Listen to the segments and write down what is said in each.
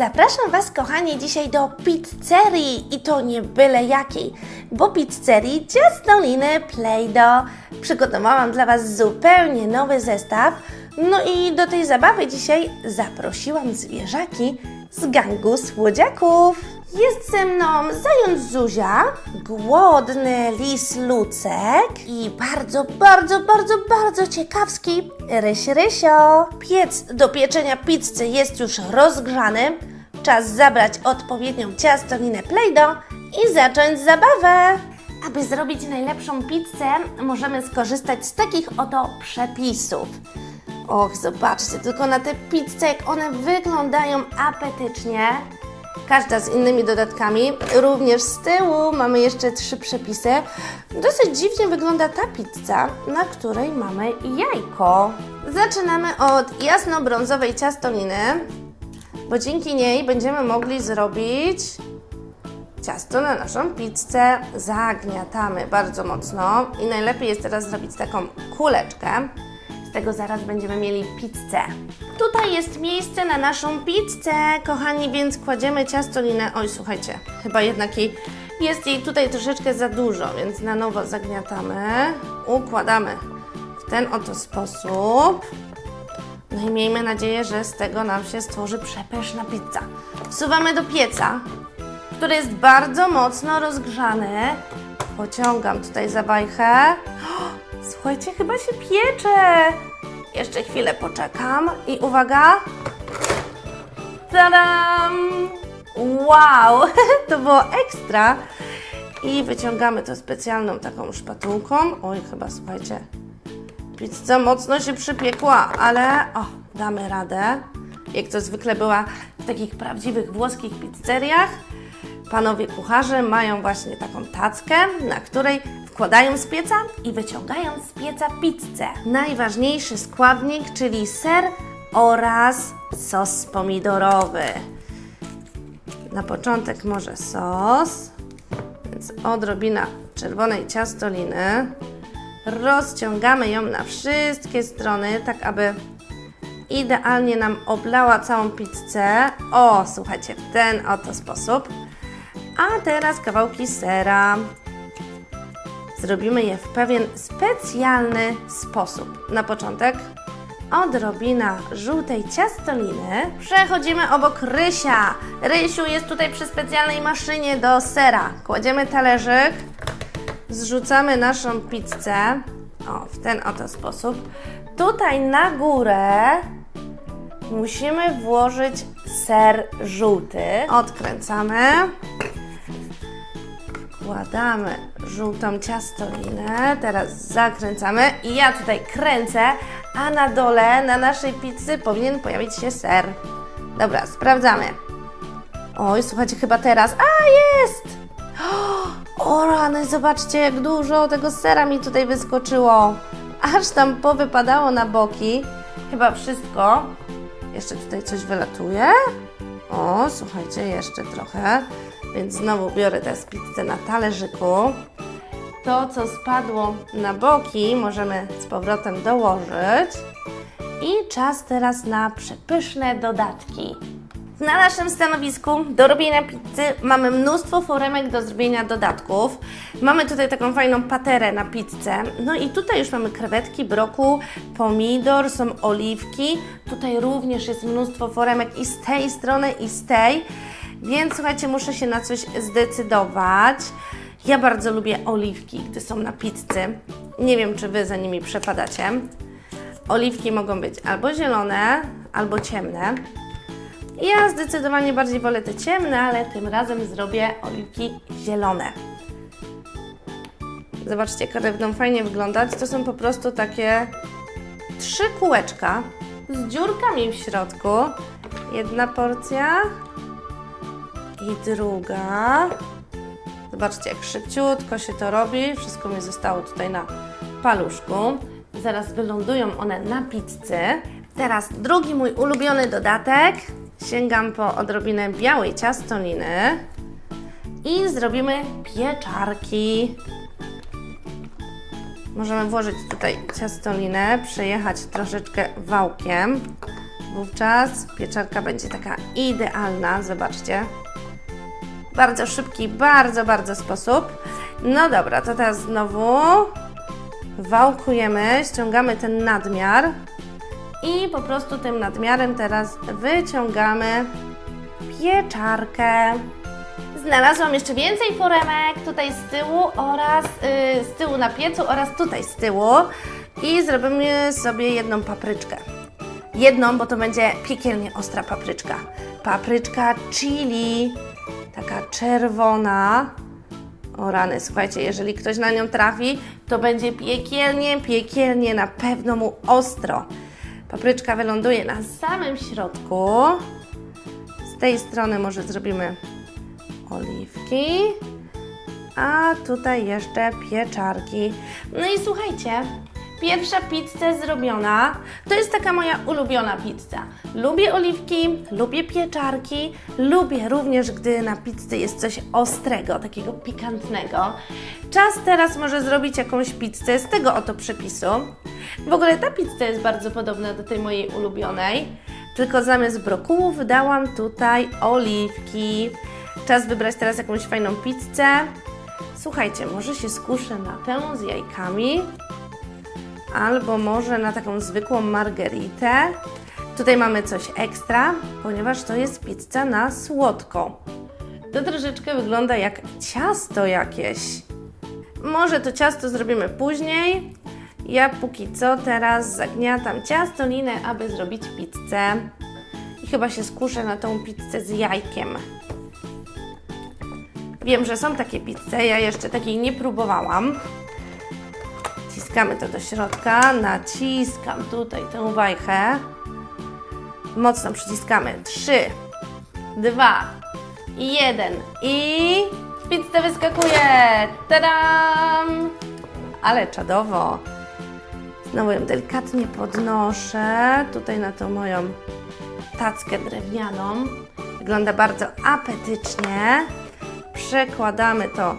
Zapraszam Was, kochani, dzisiaj do pizzerii i to nie byle jakiej, bo pizzerii Ciastoliny Play-Doh. Przygotowałam dla Was zupełnie nowy zestaw. No i do tej zabawy dzisiaj zaprosiłam zwierzaki z gangu słodziaków. Jest ze mną zając Zuzia, głodny lis Lucek i bardzo, bardzo, bardzo, bardzo ciekawski Ryś Rysio. Piec do pieczenia pizzy jest już rozgrzany. Czas zabrać odpowiednią ciastolinę Play-Doh i zacząć zabawę. Aby zrobić najlepszą pizzę, możemy skorzystać z takich oto przepisów. Och, zobaczcie tylko na te pizze, jak one wyglądają apetycznie. Każda z innymi dodatkami. Również z tyłu mamy jeszcze trzy przepisy. Dosyć dziwnie wygląda ta pizza, na której mamy jajko. Zaczynamy od jasno-brązowej ciastoliny, bo dzięki niej będziemy mogli zrobić ciasto na naszą pizzę. Zagniatamy bardzo mocno i najlepiej jest teraz zrobić taką kuleczkę. Z tego zaraz będziemy mieli pizzę. Tutaj jest miejsce na naszą pizzę, kochani, więc kładziemy ciastolinę. Oj, słuchajcie, chyba jednak jej, jest jej tutaj troszeczkę za dużo, więc na nowo zagniatamy. Układamy w ten oto sposób. No i miejmy nadzieję, że z tego nam się stworzy przepyszna pizza. Wsuwamy do pieca, który jest bardzo mocno rozgrzany. Pociągam tutaj za bajkę. Słuchajcie, chyba się piecze. Jeszcze chwilę poczekam i uwaga. Tadam! Wow, to było ekstra. I wyciągamy to specjalną taką szpatułką. Oj, chyba słuchajcie, pizza mocno się przypiekła, ale o, damy radę. Jak to zwykle była w takich prawdziwych włoskich pizzeriach, panowie kucharze mają właśnie taką tackę, na której wkładają z pieca i wyciągają z pieca pizzę. Najważniejszy składnik, czyli ser oraz sos pomidorowy. Na początek może sos, więc odrobina czerwonej ciastoliny. Rozciągamy ją na wszystkie strony, tak aby idealnie nam oblała całą pizzę. O, słuchajcie, w ten oto sposób. A teraz kawałki sera. Zrobimy je w pewien specjalny sposób. Na początek odrobina żółtej ciastoliny. Przechodzimy obok Rysia. Rysiu jest tutaj przy specjalnej maszynie do sera. Kładziemy talerzyk, zrzucamy naszą pizzę. O, w ten oto sposób. Tutaj na górę musimy włożyć ser żółty. Odkręcamy. Wkładamy żółtą ciastolinę, teraz zakręcamy i ja tutaj kręcę, a na dole na naszej pizzy powinien pojawić się ser. Dobra, sprawdzamy. Oj, słuchajcie, chyba teraz. A, jest! O rany, zobaczcie jak dużo tego sera mi tutaj wyskoczyło. Aż tam powypadało na boki. Chyba wszystko. Jeszcze tutaj coś wylatuje. O, słuchajcie, jeszcze trochę. Więc znowu biorę teraz pizzę na talerzyku. To, co spadło na boki, możemy z powrotem dołożyć. I czas teraz na przepyszne dodatki. Na naszym stanowisku do robienia pizzy mamy mnóstwo foremek do zrobienia dodatków. Mamy tutaj taką fajną paterę na pizzę. No i tutaj już mamy krewetki, broku, pomidor, są oliwki. Tutaj również jest mnóstwo foremek i z tej strony, i z tej. Więc słuchajcie, muszę się na coś zdecydować. Ja bardzo lubię oliwki, gdy są na pizzy. Nie wiem, czy Wy za nimi przepadacie. Oliwki mogą być albo zielone, albo ciemne. Ja zdecydowanie bardziej wolę te ciemne, ale tym razem zrobię oliwki zielone. Zobaczcie, jak będą fajnie wyglądać. To są po prostu takie trzy kółeczka z dziurkami w środku. Jedna porcja i druga. Zobaczcie, jak szybciutko się to robi. Wszystko mi zostało tutaj na paluszku. Zaraz wylądują one na pizzy. Teraz drugi mój ulubiony dodatek. Sięgam po odrobinę białej ciastoliny i zrobimy pieczarki. Możemy włożyć tutaj ciastolinę, przejechać troszeczkę wałkiem. Wówczas pieczarka będzie taka idealna, zobaczcie. Bardzo szybki, bardzo, bardzo sposób. No dobra, to teraz znowu wałkujemy, ściągamy ten nadmiar i po prostu tym nadmiarem teraz wyciągamy pieczarkę. Znalazłam jeszcze więcej foremek tutaj z tyłu oraz yy, z tyłu na piecu oraz tutaj z tyłu i zrobimy sobie jedną papryczkę. Jedną, bo to będzie piekielnie ostra papryczka. Papryczka chili, taka czerwona. O rany, słuchajcie, jeżeli ktoś na nią trafi, to będzie piekielnie, piekielnie, na pewno mu ostro. Papryczka wyląduje na samym środku. Z tej strony może zrobimy oliwki, a tutaj jeszcze pieczarki. No i słuchajcie, pierwsza pizza zrobiona. To jest taka moja ulubiona pizza. Lubię oliwki, lubię pieczarki, lubię również, gdy na pizzy jest coś ostrego, takiego pikantnego. Czas teraz może zrobić jakąś pizzę z tego oto przepisu. W ogóle ta pizza jest bardzo podobna do tej mojej ulubionej, tylko zamiast brokułów dałam tutaj oliwki. Czas wybrać teraz jakąś fajną pizzę. Słuchajcie, może się skuszę na tę z jajkami, albo może na taką zwykłą margeritę. Tutaj mamy coś ekstra, ponieważ to jest pizza na słodko. To troszeczkę wygląda jak ciasto jakieś. Może to ciasto zrobimy później. Ja póki co teraz zagniatam ciastolinę, aby zrobić pizzę. I chyba się skuszę na tą pizzę z jajkiem. Wiem, że są takie pizze, ja jeszcze takiej nie próbowałam. Wciskamy to do środka, naciskam tutaj tę wajchę. Mocno przyciskamy. 3, 2, 1 i pizza wyskakuje! Tadam! Ale czadowo. Znowu ją delikatnie podnoszę tutaj na tą moją tackę drewnianą. Wygląda bardzo apetycznie. Przekładamy to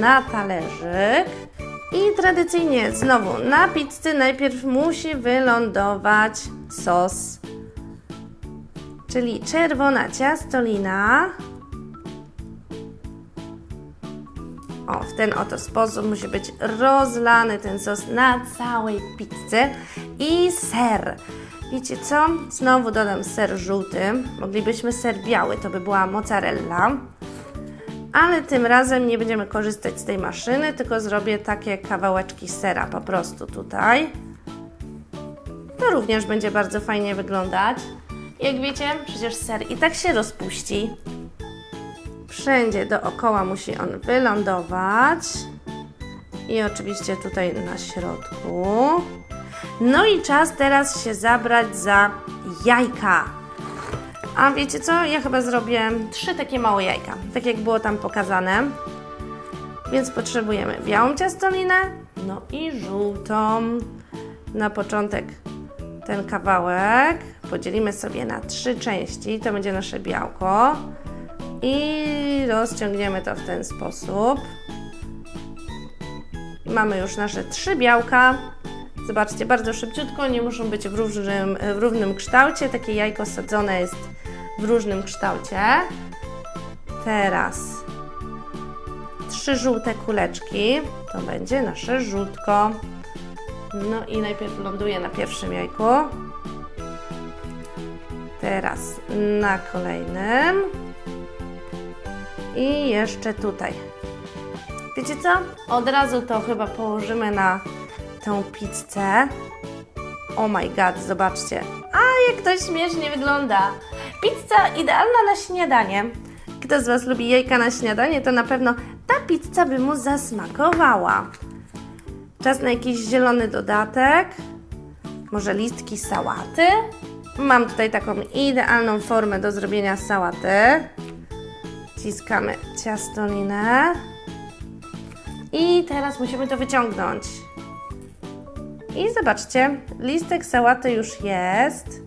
na talerzyk. I tradycyjnie znowu na pizzy najpierw musi wylądować sos. Czyli czerwona ciastolina. O, w ten oto sposób musi być rozlany ten sos na całej pizzy. I ser. Wiecie co? Znowu dodam ser żółty. Moglibyśmy ser biały, to by była mozzarella. Ale tym razem nie będziemy korzystać z tej maszyny, tylko zrobię takie kawałeczki sera po prostu tutaj. To również będzie bardzo fajnie wyglądać. Jak wiecie, przecież ser i tak się rozpuści. Wszędzie dookoła musi on wylądować. I oczywiście tutaj na środku. No i czas teraz się zabrać za jajka. A wiecie co? Ja chyba zrobię trzy takie małe jajka, tak jak było tam pokazane. Więc potrzebujemy białą ciastolinę, no i żółtą. Na początek ten kawałek podzielimy sobie na trzy części, to będzie nasze białko. I rozciągniemy to w ten sposób. Mamy już nasze trzy białka. Zobaczcie, bardzo szybciutko, nie muszą być w, różnym, w równym kształcie. Takie jajko sadzone jest w różnym kształcie. Teraz trzy żółte kuleczki. To będzie nasze żółtko. No i najpierw ląduje na pierwszym jajku. Teraz na kolejnym. I jeszcze tutaj. Wiecie co? Od razu to chyba położymy na tę pizzę. Oh my god, zobaczcie. A jak to śmiesznie wygląda. Pizza idealna na śniadanie. Kto z Was lubi jajka na śniadanie, to na pewno ta pizza by mu zasmakowała. Czas na jakiś zielony dodatek. Może listki sałaty. Mam tutaj taką idealną formę do zrobienia sałaty. Wciskamy ciastolinę. I teraz musimy to wyciągnąć. I zobaczcie, listek sałaty już jest.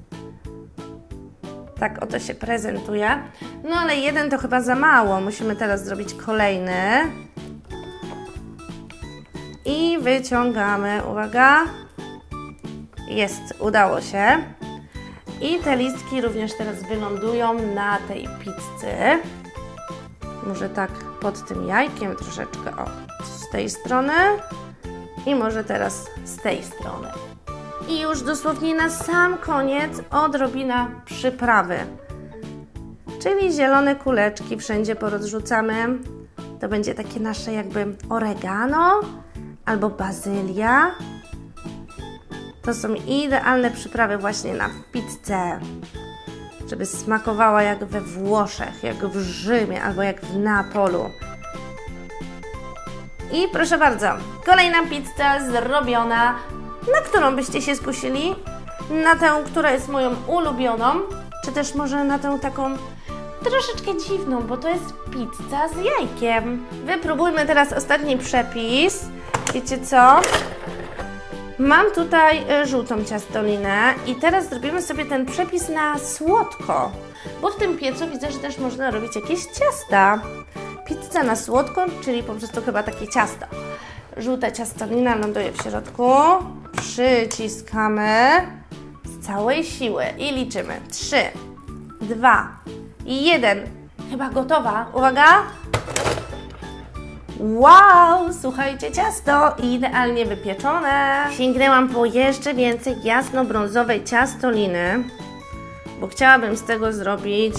Tak oto się prezentuje. No ale jeden to chyba za mało. Musimy teraz zrobić kolejny. I wyciągamy. Uwaga. Jest, udało się. I te listki również teraz wylądują na tej pizzy. Może tak pod tym jajkiem troszeczkę, o, z tej strony. I może teraz z tej strony. I już dosłownie na sam koniec odrobina przyprawy. Czyli zielone kuleczki wszędzie porozrzucamy. To będzie takie nasze jakby oregano albo bazylia. To są idealne przyprawy właśnie na pizzę. Żeby smakowała jak we Włoszech, jak w Rzymie albo jak w Neapolu. I proszę bardzo, kolejna pizza zrobiona. Na którą byście się skusili? Na tę, która jest moją ulubioną, czy też może na tę taką troszeczkę dziwną, bo to jest pizza z jajkiem. Wypróbujmy teraz ostatni przepis. Wiecie co? Mam tutaj e, żółtą ciastolinę i teraz zrobimy sobie ten przepis na słodko, bo w tym piecu widzę, że też można robić jakieś ciasta. Pizza na słodko, czyli po prostu chyba takie ciasto. Żółta ciastolina ląduje w środku, przyciskamy z całej siły i liczymy. 3, 2 i 1. Chyba gotowa. Uwaga! Wow, słuchajcie, ciasto idealnie wypieczone. Sięgnęłam po jeszcze więcej jasno-brązowej ciastoliny, bo chciałabym z tego zrobić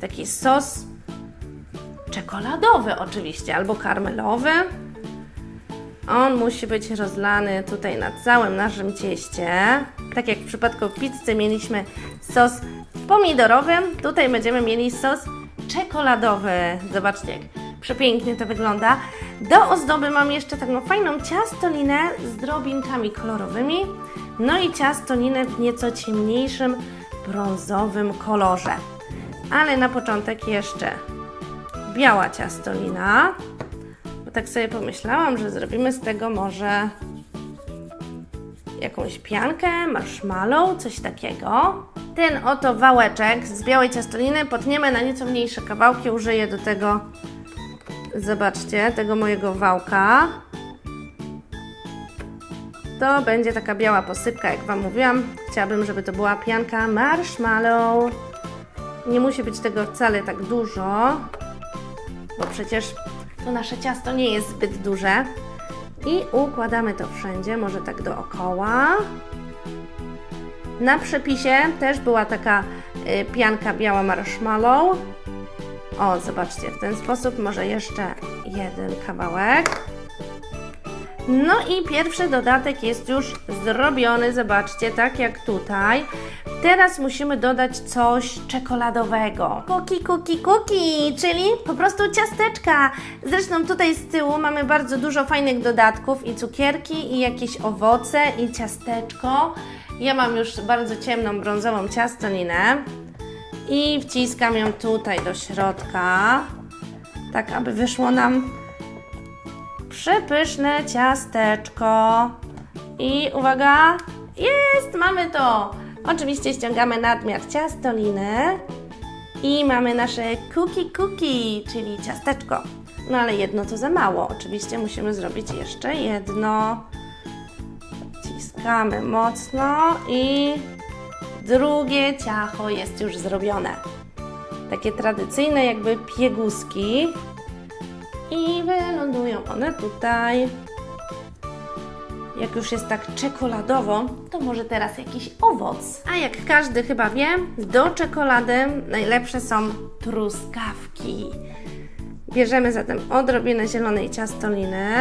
taki sos czekoladowy oczywiście, albo karmelowy. On musi być rozlany tutaj na całym naszym cieście. Tak jak w przypadku pizzy mieliśmy sos pomidorowy, tutaj będziemy mieli sos czekoladowy. Zobaczcie, jak przepięknie to wygląda. Do ozdoby mam jeszcze taką fajną ciastolinę z drobinkami kolorowymi. No i ciastolinę w nieco ciemniejszym brązowym kolorze. Ale na początek jeszcze biała ciastolina. Tak sobie pomyślałam, że zrobimy z tego może jakąś piankę, marshmallow, coś takiego. Ten oto wałeczek z białej ciastoliny potniemy na nieco mniejsze kawałki. Użyję do tego, zobaczcie, tego mojego wałka. To będzie taka biała posypka, jak Wam mówiłam. Chciałabym, żeby to była pianka marshmallow. Nie musi być tego wcale tak dużo, bo przecież to nasze ciasto nie jest zbyt duże. I układamy to wszędzie, może tak dookoła. Na przepisie też była taka y, pianka biała marshmallow. O, zobaczcie, w ten sposób może jeszcze jeden kawałek. No i pierwszy dodatek jest już zrobiony, zobaczcie, tak jak tutaj. Teraz musimy dodać coś czekoladowego. Kuki, kuki, kuki, czyli po prostu ciasteczka. Zresztą tutaj z tyłu mamy bardzo dużo fajnych dodatków i cukierki, i jakieś owoce, i ciasteczko. Ja mam już bardzo ciemną, brązową ciastolinę i wciskam ją tutaj do środka, tak aby wyszło nam przepyszne ciasteczko. I uwaga, jest, mamy to! Oczywiście ściągamy nadmiar ciastoliny i mamy nasze cookie cookie, czyli ciasteczko. No ale jedno to za mało. Oczywiście musimy zrobić jeszcze jedno. Wciskamy mocno i drugie ciacho jest już zrobione. Takie tradycyjne jakby pieguski. I wylądują one tutaj. Jak już jest tak czekoladowo, to może teraz jakiś owoc. A jak każdy chyba wie, do czekolady najlepsze są truskawki. Bierzemy zatem odrobinę zielonej ciastoliny.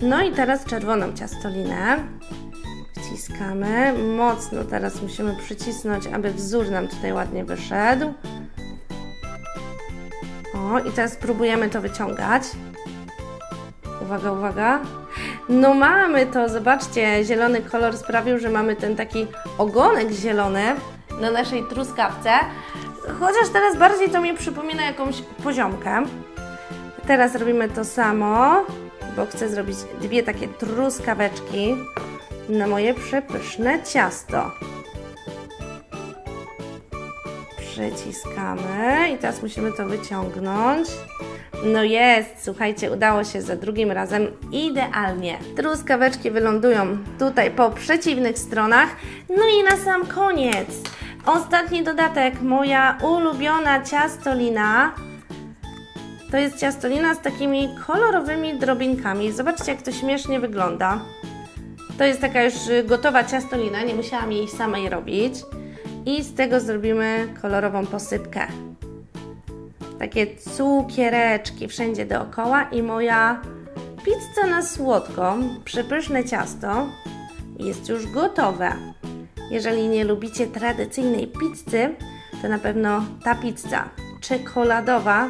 No i teraz czerwoną ciastolinę. Wciskamy. Mocno teraz musimy przycisnąć, aby wzór nam tutaj ładnie wyszedł. O, i teraz spróbujemy to wyciągać. Uwaga, uwaga. No mamy to, zobaczcie, zielony kolor sprawił, że mamy ten taki ogonek zielony na naszej truskawce. Chociaż teraz bardziej to mi przypomina jakąś poziomkę. Teraz robimy to samo, bo chcę zrobić dwie takie truskaweczki na moje przepyszne ciasto. Przyciskamy i teraz musimy to wyciągnąć. No jest, słuchajcie, udało się za drugim razem idealnie. Truskaweczki wylądują tutaj po przeciwnych stronach. No i na sam koniec Ostatni dodatek, moja ulubiona ciastolina. To jest ciastolina z takimi kolorowymi drobinkami. Zobaczcie, jak to śmiesznie wygląda. To jest taka już gotowa ciastolina, nie musiałam jej samej robić. I z tego zrobimy kolorową posypkę. Takie cukiereczki wszędzie dookoła i moja pizza na słodko, przepyszne ciasto jest już gotowe. Jeżeli nie lubicie tradycyjnej pizzy, to na pewno ta pizza czekoladowa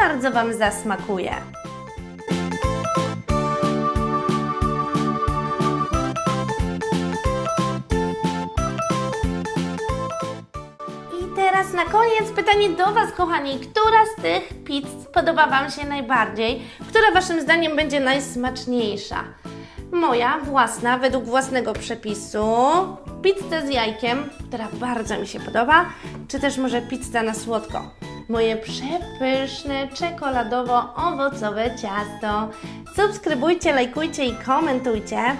bardzo Wam zasmakuje. Teraz na koniec pytanie do Was, kochani. Która z tych pizz podoba Wam się najbardziej? Która Waszym zdaniem będzie najsmaczniejsza? Moja własna, według własnego przepisu, pizzę z jajkiem, która bardzo mi się podoba, czy też może pizza na słodko. Moje przepyszne, czekoladowo-owocowe ciasto. Subskrybujcie, lajkujcie i komentujcie.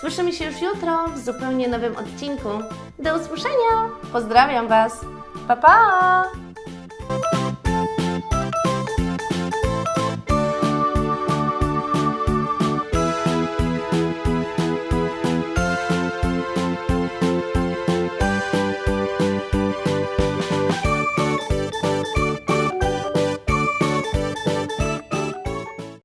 Słyszymy się już jutro w zupełnie nowym odcinku. Do usłyszenia! Pozdrawiam Was! Pa pa!